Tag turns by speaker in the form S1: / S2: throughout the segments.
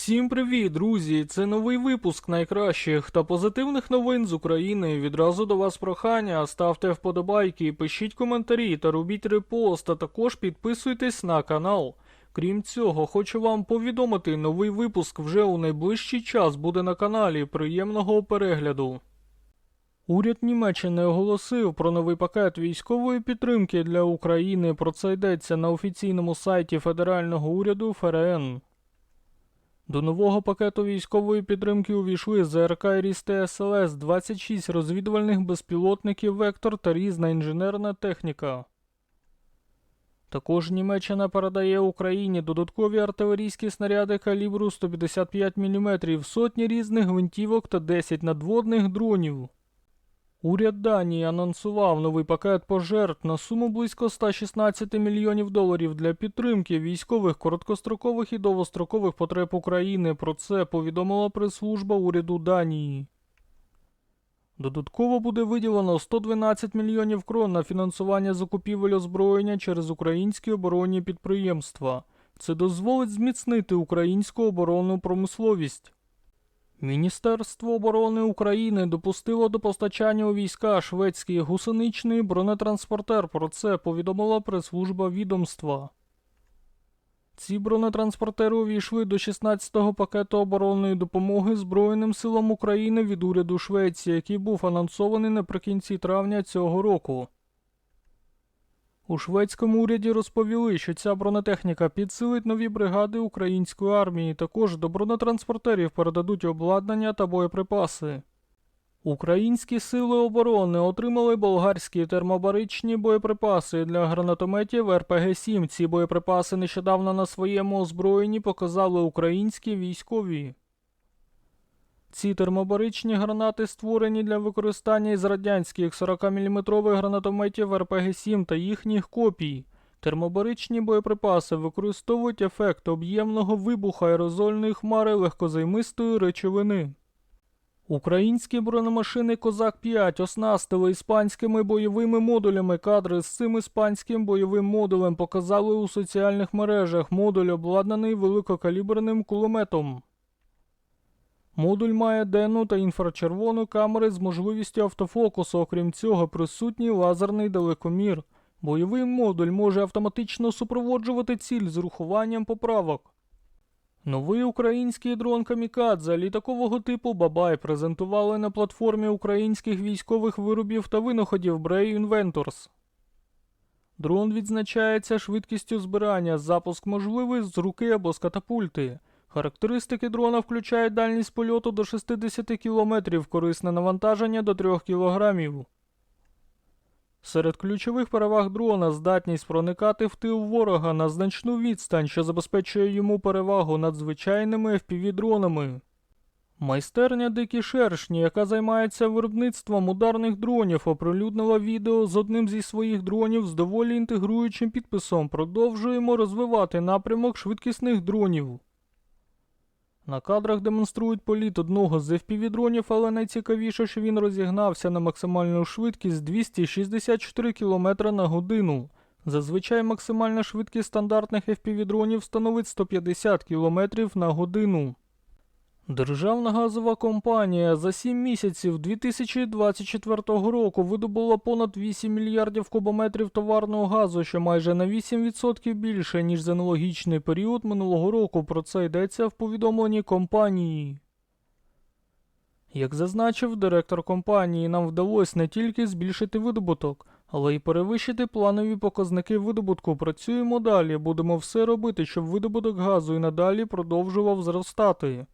S1: Всім привіт, друзі! Це новий випуск найкращих та позитивних новин з України. Відразу до вас прохання. Ставте вподобайки, пишіть коментарі та робіть репост, а також підписуйтесь на канал. Крім цього, хочу вам повідомити, новий випуск вже у найближчий час буде на каналі. Приємного перегляду. Уряд Німеччини оголосив про новий пакет військової підтримки для України. Про це йдеться на офіційному сайті федерального уряду ФРН. До нового пакету військової підтримки увійшли ЗРК «Ріст СЛС, 26 розвідувальних безпілотників Вектор та різна інженерна техніка. Також Німеччина передає Україні додаткові артилерійські снаряди калібру 155 мм, сотні різних гвинтівок та 10 надводних дронів. Уряд Данії анонсував новий пакет пожертв на суму близько 116 мільйонів доларів для підтримки військових короткострокових і довгострокових потреб України. Про це повідомила прес-служба уряду Данії. Додатково буде виділено 112 мільйонів крон на фінансування закупівель озброєння через українські оборонні підприємства. Це дозволить зміцнити українську оборонну промисловість. Міністерство оборони України допустило до постачання у війська шведський гусеничний бронетранспортер. Про це повідомила прес-служба відомства. Ці бронетранспортери увійшли до 16-го пакету оборонної допомоги Збройним силам України від уряду Швеції, який був анонсований наприкінці травня цього року. У шведському уряді розповіли, що ця бронетехніка підсилить нові бригади української армії. Також до бронетранспортерів передадуть обладнання та боєприпаси. Українські сили оборони отримали болгарські термобаричні боєприпаси для гранатометів РПГ-7. Ці боєприпаси нещодавно на своєму озброєнні показали українські військові. Ці термобаричні гранати створені для використання із радянських 40-мм гранатометів РПГ-7 та їхніх копій. Термобаричні боєприпаси використовують ефект об'ємного вибуха аерозольної хмари легкозаймистої речовини. Українські бронемашини Козак 5 оснастили іспанськими бойовими модулями. Кадри з цим іспанським бойовим модулем показали у соціальних мережах. Модуль обладнаний великокаліберним кулеметом. Модуль має денну та інфрачервону камери з можливістю автофокусу. Окрім цього, присутній лазерний далекомір. Бойовий модуль може автоматично супроводжувати ціль з урахуванням поправок. Новий український дрон Камікадзе літакового типу Бабай презентували на платформі українських військових виробів та винаходів Brave Inventors. Дрон відзначається швидкістю збирання, запуск можливий з руки або з катапульти. Характеристики дрона включають дальність польоту до 60 км, корисне навантаження до 3 кг. Серед ключових переваг дрона здатність проникати в тил ворога на значну відстань, що забезпечує йому перевагу над звичайними FPV-дронами. Майстерня Дикі Шершні, яка займається виробництвом ударних дронів, оприлюднила відео з одним зі своїх дронів з доволі інтегруючим підписом. Продовжуємо розвивати напрямок швидкісних дронів. На кадрах демонструють політ одного з FPV-дронів, але найцікавіше, що він розігнався на максимальну швидкість 264 км на годину. Зазвичай максимальна швидкість стандартних FPV-дронів становить 150 км на годину. Державна газова компанія за 7 місяців 2024 року видобула понад 8 мільярдів кубометрів товарного газу, що майже на 8% більше, ніж за аналогічний період минулого року. Про це йдеться в повідомленні компанії. Як зазначив директор компанії, нам вдалося не тільки збільшити видобуток, але й перевищити планові показники видобутку. Працюємо далі, будемо все робити, щоб видобуток газу і надалі продовжував зростати.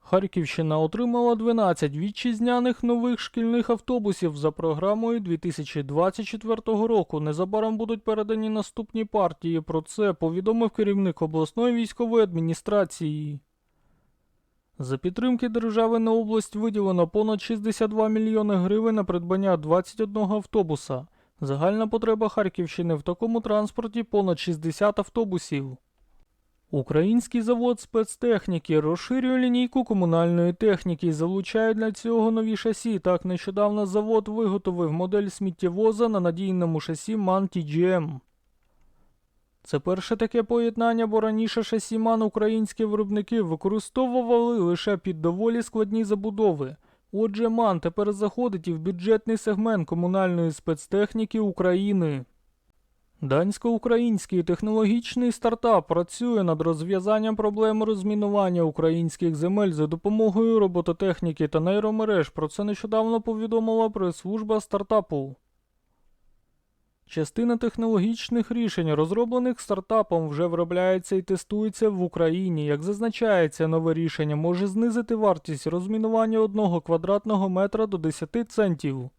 S1: Харківщина отримала 12 вітчизняних нових шкільних автобусів за програмою 2024 року. Незабаром будуть передані наступні партії. Про це повідомив керівник обласної військової адміністрації. За підтримки держави на область виділено понад 62 мільйони гривень на придбання 21 автобуса. Загальна потреба Харківщини в такому транспорті понад 60 автобусів. Український завод спецтехніки розширює лінійку комунальної техніки і залучає для цього нові шасі. Так нещодавно завод виготовив модель сміттєвоза на надійному шасі MAN TGM. Це перше таке поєднання, бо раніше шасіман українські виробники використовували лише під доволі складні забудови. Отже, МАН тепер заходить і в бюджетний сегмент комунальної спецтехніки України. Дансько-український технологічний стартап працює над розв'язанням проблеми розмінування українських земель за допомогою робототехніки та нейромереж. Про це нещодавно повідомила прес-служба стартапу. Частина технологічних рішень, розроблених стартапом, вже виробляється і тестується в Україні. Як зазначається, нове рішення може знизити вартість розмінування одного квадратного метра до 10 центів.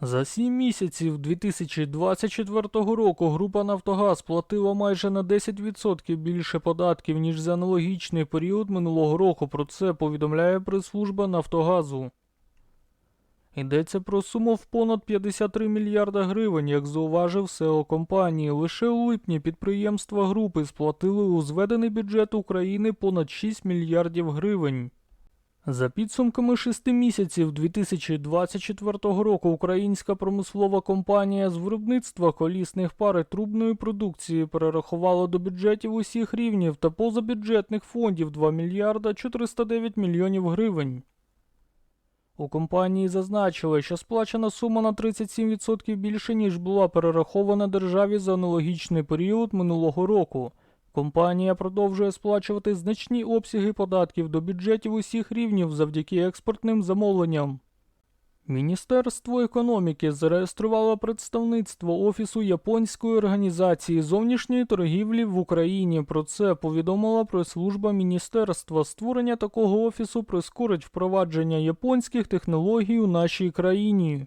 S1: За 7 місяців 2024 року група Нафтогаз платила майже на 10% більше податків, ніж за аналогічний період минулого року. Про це повідомляє прес-служба Нафтогазу. Йдеться про суму в понад 53 мільярда гривень, як зауважив СЕО компанії. Лише у липні підприємства групи сплатили у зведений бюджет України понад 6 мільярдів гривень. За підсумками шести місяців 2024 року українська промислова компанія з виробництва колісних пар і трубної продукції перерахувала до бюджетів усіх рівнів та позабюджетних фондів 2 мільярда 409 мільйонів гривень. У компанії зазначили, що сплачена сума на 37% більше, ніж була перерахована державі за аналогічний період минулого року. Компанія продовжує сплачувати значні обсяги податків до бюджетів усіх рівнів завдяки експортним замовленням. Міністерство економіки зареєструвало представництво Офісу Японської організації зовнішньої торгівлі в Україні. Про це повідомила прес-служба міністерства. Створення такого офісу прискорить впровадження японських технологій у нашій країні.